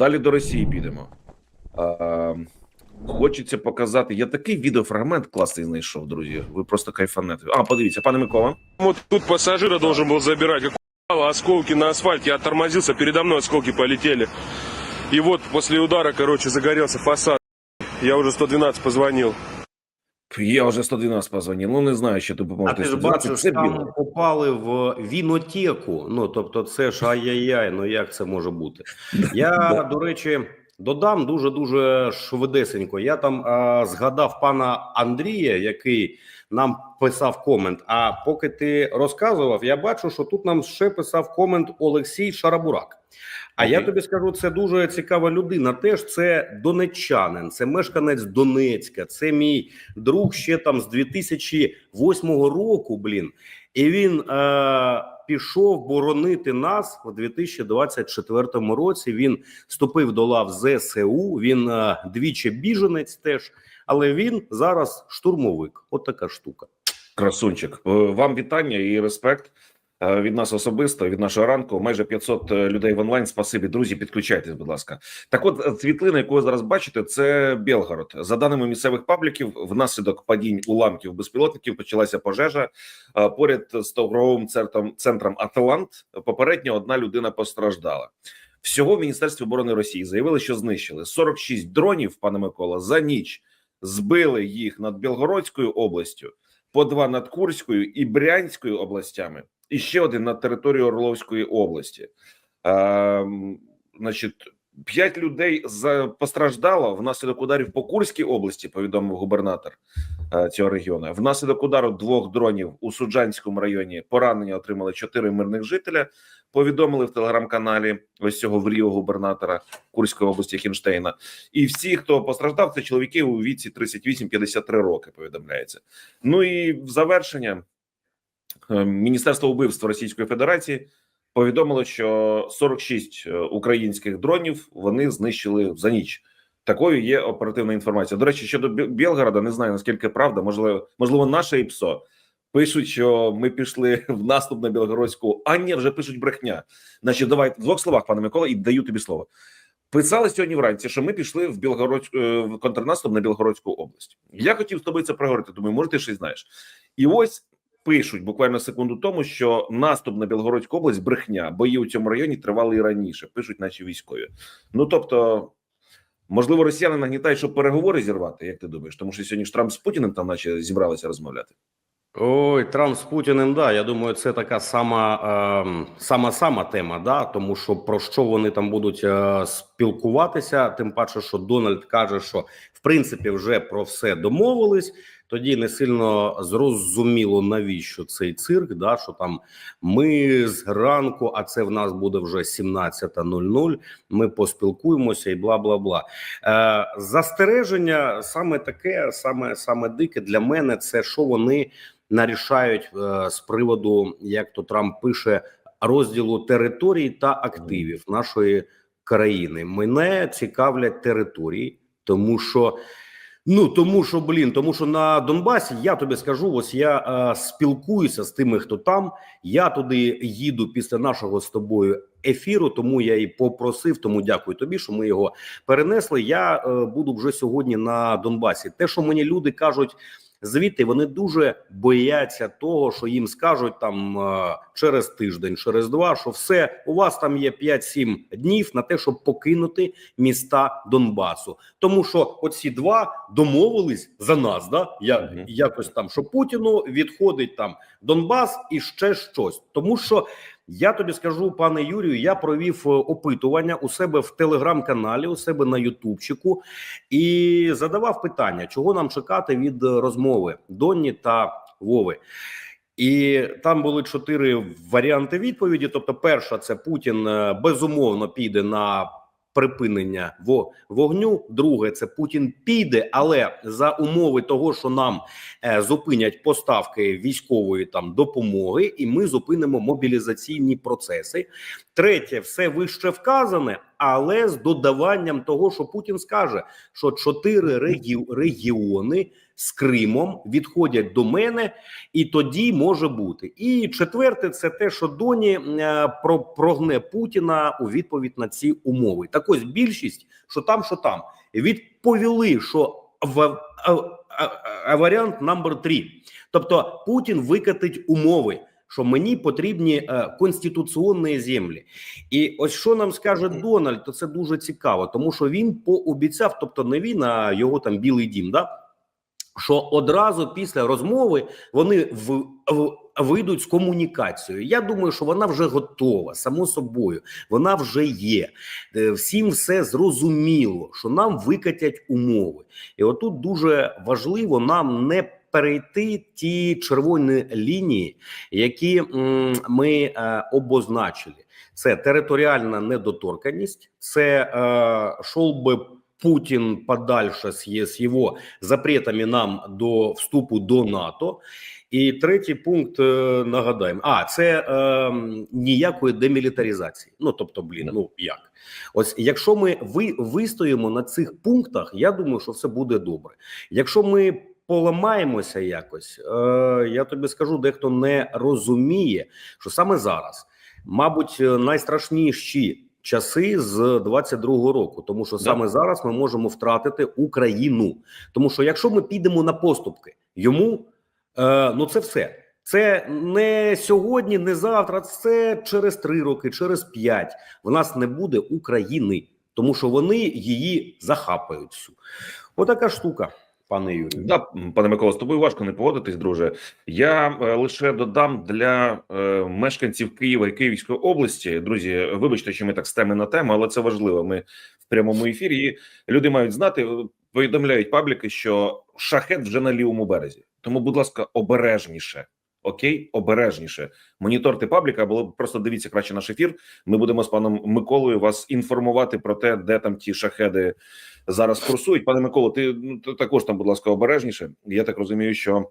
Далі до Росії підемо. А, хочеться показати. Я такий відеофрагмент класний знайшов, друзі. Ви просто кайфанете. А, подивіться, пане Микола. Вот тут пассажира должен был забирать. Как упало, осколки на асфальте. Я тормозился, передо мной осколки полетели. И вот после удара, короче, загорелся фасад. Я уже 112 позвонил. Я вже 112 позвонив. Ну не знаю, що ти А поможете. ти ж бачиш, це там біло. попали в вінотеку. Ну тобто, це ж ай-яй-яй, ну як це може бути? Я до речі додам дуже дуже швидесенько. Я там а, згадав пана Андрія, який нам писав комент. А поки ти розказував, я бачу, що тут нам ще писав комент Олексій Шарабурак. А я тобі скажу, це дуже цікава людина. Теж це донеччанин, це мешканець Донецька. Це мій друг ще там з 2008 року. Блін, і він е, пішов боронити нас у 2024 році. Він вступив до лав ЗСУ. Він е, двічі біженець теж, але він зараз штурмовик. От така штука. Красунчик. Е, Вам вітання і респект від нас особисто, від нашого ранку. Майже 500 людей в онлайн. Спасибі, друзі. Підключайтесь, будь ласка. Так, от е, світлина, яку ви зараз бачите, це Белгород. За даними місцевих пабліків, внаслідок падінь уламків безпілотників почалася пожежа Е, поряд з торговим центром центром Атлант. Попередньо одна людина постраждала. Всього в Міністерстві оборони Росії заявили, що знищили 46 дронів, пане Микола, за ніч. Збили їх над Білгородською областю, по два над Курською і Брянською областями, і ще один над територією Орловської області. Ем, значить, п'ять людей постраждало внаслідок ударів по Курській області. Повідомив губернатор е, цього регіону. Внаслідок удару двох дронів у Суджанському районі поранення отримали чотири мирних жителя. Повідомили в телеграм-каналі ось цього врію губернатора Курської області Хінштейна. І всі, хто постраждав, це чоловіки у віці 38-53 роки. Повідомляється. Ну і в завершення е, Міністерство убивства Російської Федерації повідомило, що 46 е, українських дронів вони знищили за ніч. Такою є оперативна інформація. До речі, щодо Білгорода, не знаю наскільки правда. Можливо, можливо, наше ІПСО пишуть, що ми пішли в наступ на Білгородську. А ні, вже пишуть брехня. Значить, давай в двох словах, пане Микола, і даю тобі слово. Писали сьогодні вранці, що ми пішли в Білгород е, в контрнаступ на Білгородську область. Я хотів з тобою це проговорити. Думаю, може, ти щось знаєш. І ось пишуть буквально секунду тому, що наступ на Білгородську область брехня. Бої у цьому районі тривали і раніше. Пишуть наші військові. Ну тобто, можливо, росіяни нагнітають, щоб переговори зірвати. Як ти думаєш? Тому що сьогодні ж Трамп з Путіним там, наче зібралися розмовляти. Ой, Трамп з Путіним, да. Я думаю, це така сама ем, сама сама тема, да, тому що про що вони там будуть е, спілкуватися, тим паче, що Дональд каже, що в принципі вже про все домовились. Тоді не сильно зрозуміло, навіщо цей цирк, да, що там ми зранку, а це в нас буде вже 17.00, Ми поспілкуємося і бла бла бла. Е, застереження саме таке, саме саме дике для мене, це що вони нарішають е, з приводу, як то Трамп пише, розділу територій та активів нашої країни. Мене цікавлять території, тому що. Ну тому що блін, тому що на Донбасі я тобі скажу, ось я е, спілкуюся з тими, хто там. Я туди їду після нашого з тобою ефіру. Тому я і попросив. Тому дякую тобі, що ми його перенесли. Я е, буду вже сьогодні на Донбасі. Те, що мені люди кажуть. Звідти вони дуже бояться того, що їм скажуть там е, через тиждень, через два, що все у вас там є 5-7 днів на те, щоб покинути міста Донбасу, тому що оці два домовились за нас. Да я якось там, що Путіну відходить там Донбас і ще щось, тому що. Я тобі скажу, пане Юрію, я провів е, опитування у себе в телеграм-каналі, у себе на Ютубчику, і задавав питання, чого нам чекати від е, розмови Донні та Вови. І там були чотири варіанти відповіді. Тобто, перша це Путін е, безумовно піде на припинення вогню. Друге, це Путін піде, але за умови того, що нам е, зупинять поставки військової там допомоги, і ми зупинимо мобілізаційні процеси. Третє, все вище вказане, але з додаванням того, що Путін скаже, що чотири регіони з Кримом, відходять до мене, і тоді може бути. І четверте, це те, що Доні е, про прогне Путіна у відповідь на ці умови. Так ось більшість, що там, що там, відповіли, що в а, а варіант номер 3 Тобто Путін викатить умови, що мені потрібні е, конституційні землі. І ось що нам скаже Дональд, то це дуже цікаво, тому що він пообіцяв, тобто не він, а його там білий дім, да? Що одразу після розмови вони в, в вийдуть з комунікацією. Я думаю, що вона вже готова, само собою, вона вже є. Е, Всім все зрозуміло, що нам викатять умови. І отут дуже важливо нам не перейти ті червоні лінії, які ми е, обозначили. Це територіальна недоторканність, це е, Путін подальше є- з його запретами нам до вступу до НАТО. І третій пункт е, нагадаємо: а це е, ніякої демілітаризації. Ну тобто, блін, ну як? Ось якщо ми ви вистоїмо на цих пунктах, я думаю, що все буде добре. Якщо ми поламаємося якось, е, я тобі скажу, дехто не розуміє, що саме зараз, мабуть, е, найстрашніші часи з 22-го року, тому що саме зараз ми можемо втратити Україну. Тому що якщо ми підемо на поступки йому, е, ну це все. Це не сьогодні, не завтра. Це через три роки, через п'ять. В нас не буде України, тому що вони її захапають. всю. Отака штука, пане Юрію. Да, пане Микола, з тобою важко не погодитись, друже. Я е, лише додам для е, мешканців Києва і Київської області. Друзі, вибачте, що ми так з теми на тему, але це важливо. Ми в прямому ефірі. І люди мають знати, повідомляють пабліки, що шахет вже на лівому березі. Тому, будь ласка, обережніше. Окей, обережніше. Моніторте пабліка, або просто дивіться краще наш ефір. Ми будемо з паном Миколою вас інформувати про те, де там ті шахеди зараз курсують. Пане Миколо, ти ну, також там, будь ласка, обережніше. Я так розумію, що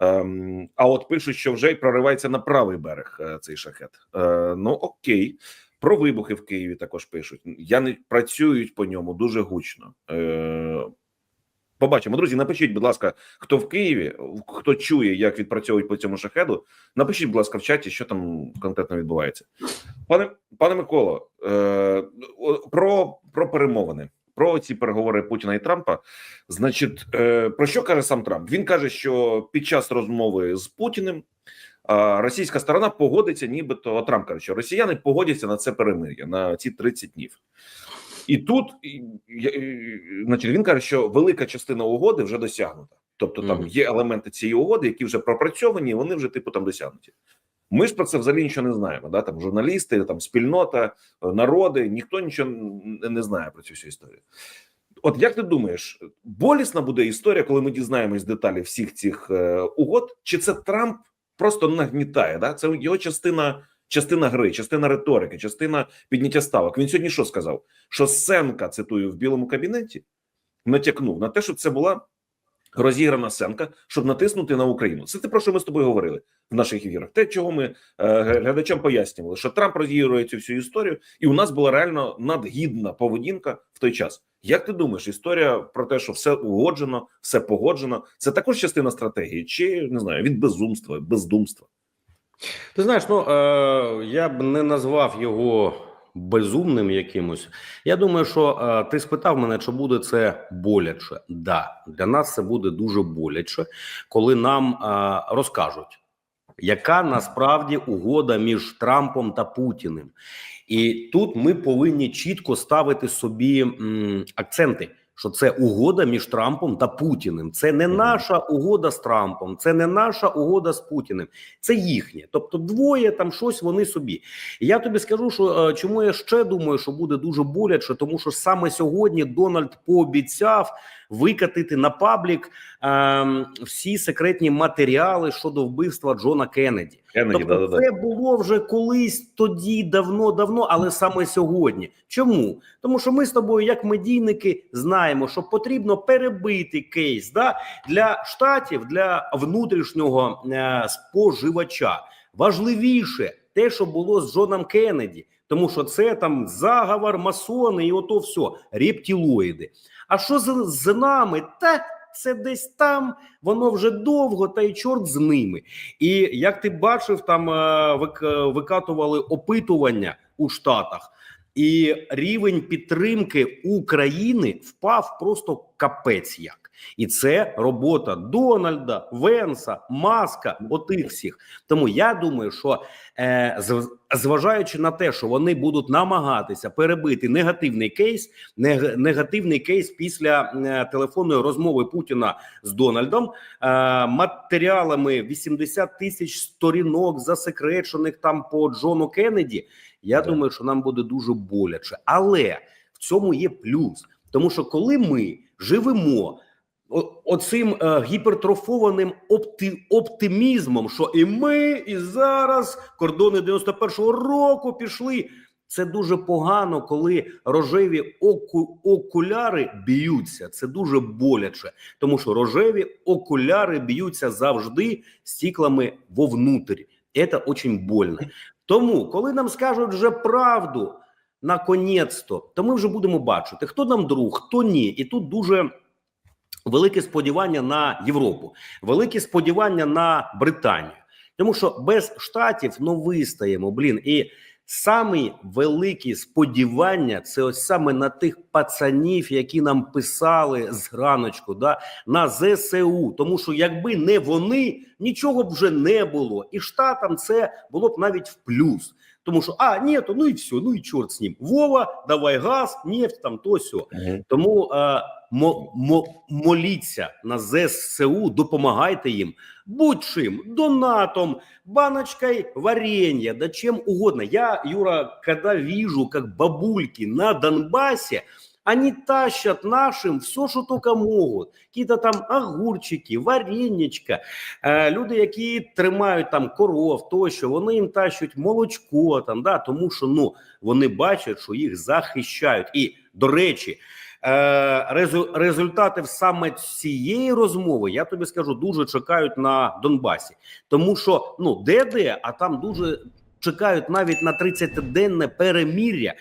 ем, а от пишуть, що вже проривається на правий берег е, цей шахет. Е, ну окей, про вибухи в Києві також пишуть. Я не працюють по ньому дуже гучно. Е, Побачимо, друзі. Напишіть, будь ласка, хто в Києві, хто чує, як відпрацьовують по цьому шахеду. Напишіть, будь ласка, в чаті, що там конкретно відбувається. Пане пане Миколо, е, про, про перемовини. Про ці переговори Путіна і Трампа, значить, е, про що каже сам Трамп? Він каже, що під час розмови з Путіним а, російська сторона погодиться, нібито Трамп каже, що росіяни погодяться на це перемир'я на ці 30 днів. І тут значить, він каже, що велика частина угоди вже досягнута. Тобто там Мгм. є елементи цієї угоди, які вже пропрацьовані, і вони вже типу там досягнуті. Ми ж про це взагалі нічого не знаємо. Да? Там журналісти, там спільнота, е, народи, ніхто нічого не- не знає про цю всю історію. От як ти думаєш, болісна буде історія, коли ми дізнаємось деталі всіх цих е, угод, чи це Трамп просто нагнітає? Да? Це його частина, частина гри, частина риторики, частина підняття ставок. Він сьогодні що сказав? Що Сенка, цитую, в білому кабінеті натякнув на те, що це була розіграна сценка, щоб натиснути на Україну. Це те, про що ми з тобою говорили в наших ефірах. Те, чого ми е, глядачам пояснювали, що Трамп розігрує цю всю історію, і у нас була реально надгідна поведінка в той час. Як ти думаєш, історія про те, що все угоджено, все погоджено, це також частина стратегії, чи не знаю, від безумства, бездумства? Ти знаєш, ну е, я б не назвав його безумним якимось. Я думаю, що е, ти спитав мене, чи буде це боляче. Да, для нас це буде дуже боляче, коли нам е, розкажуть, яка насправді угода між Трампом та Путіним. І тут ми повинні чітко ставити собі м, акценти. Що це угода між Трампом та Путіним. Це не наша угода з Трампом, це не наша угода з Путіним. Це їхнє. Тобто, двоє там щось вони собі. Я тобі скажу, що е, чому я ще думаю, що буде дуже боляче, тому що саме сьогодні Дональд пообіцяв викатити на паблік е, всі секретні матеріали щодо вбивства Джона Кеннеді. Кеннеді, Тобто да-да-да. це було вже колись тоді, давно, давно, але саме сьогодні. Чому? Тому що ми з тобою, як медійники, знаємо, що потрібно перебити кейс да, для штатів, для внутрішнього е, споживача. Важливіше те, що було з Джоном Кеннеді, тому що це там заговор, масони і ото все, рептилоїди. А що з, з нами? Та це десь там, воно вже довго, та й чорт з ними. І як ти бачив, там е, викатували опитування у Штатах, і рівень підтримки України впав просто капець як. І це робота Дональда, Венса, Маска, отих всіх. Тому я думаю, що е, зважаючи на те, що вони будуть намагатися перебити негативний кейс, нег- негативний кейс після е, телефонної розмови Путіна з Дональдом, е, матеріалами 80 тисяч сторінок засекречених там по Джону Кеннеді. Я Так. думаю, що нам буде дуже боляче, але в цьому є плюс, тому що коли ми живемо оцим е, гіпертрофованим опти, оптимізмом, що і ми, і зараз кордони 91-го року пішли. Це дуже погано, коли рожеві оку, окуляри б'ються. Це дуже боляче, тому що рожеві окуляри б'ються завжди стіклами вовнутрь. Це дуже больно. Тому, коли нам скажуть вже правду, наконець-то, то ми вже будемо бачити, хто нам друг, хто ні. І тут дуже велике сподівання на Європу, велике сподівання на Британію. Тому що без штатів ну вистаємо, блін. І самі великі сподівання це ось саме на тих пацанів, які нам писали з раночку, да, на ЗСУ. Тому що якби не вони, нічого б вже не було. І штатам це було б навіть в плюс. Тому що а ні, то ну і все, ну і чорт з ним. Вова, давай газ, нефть, там то сьо. Тому е, мо, мо, моліться на ЗСУ, допомагайте їм будь-чим, донатом, баночкой варенья, да чим угодно. Я, Юра, коли вижу, як бабульки на Донбассе, они тащат нашим все, що только могут. Какие-то там огурчики, вареничка. Е, люди, які тримають там коров, тощо, вони їм тащать молочко, там, да, тому що ну, вони бачать, що їх захищають. І, до речі, е, результати саме цієї розмови, я тобі скажу, дуже чекають на Донбасі. Тому що ну де де, а там дуже чекають навіть на 30-денне перемір'я.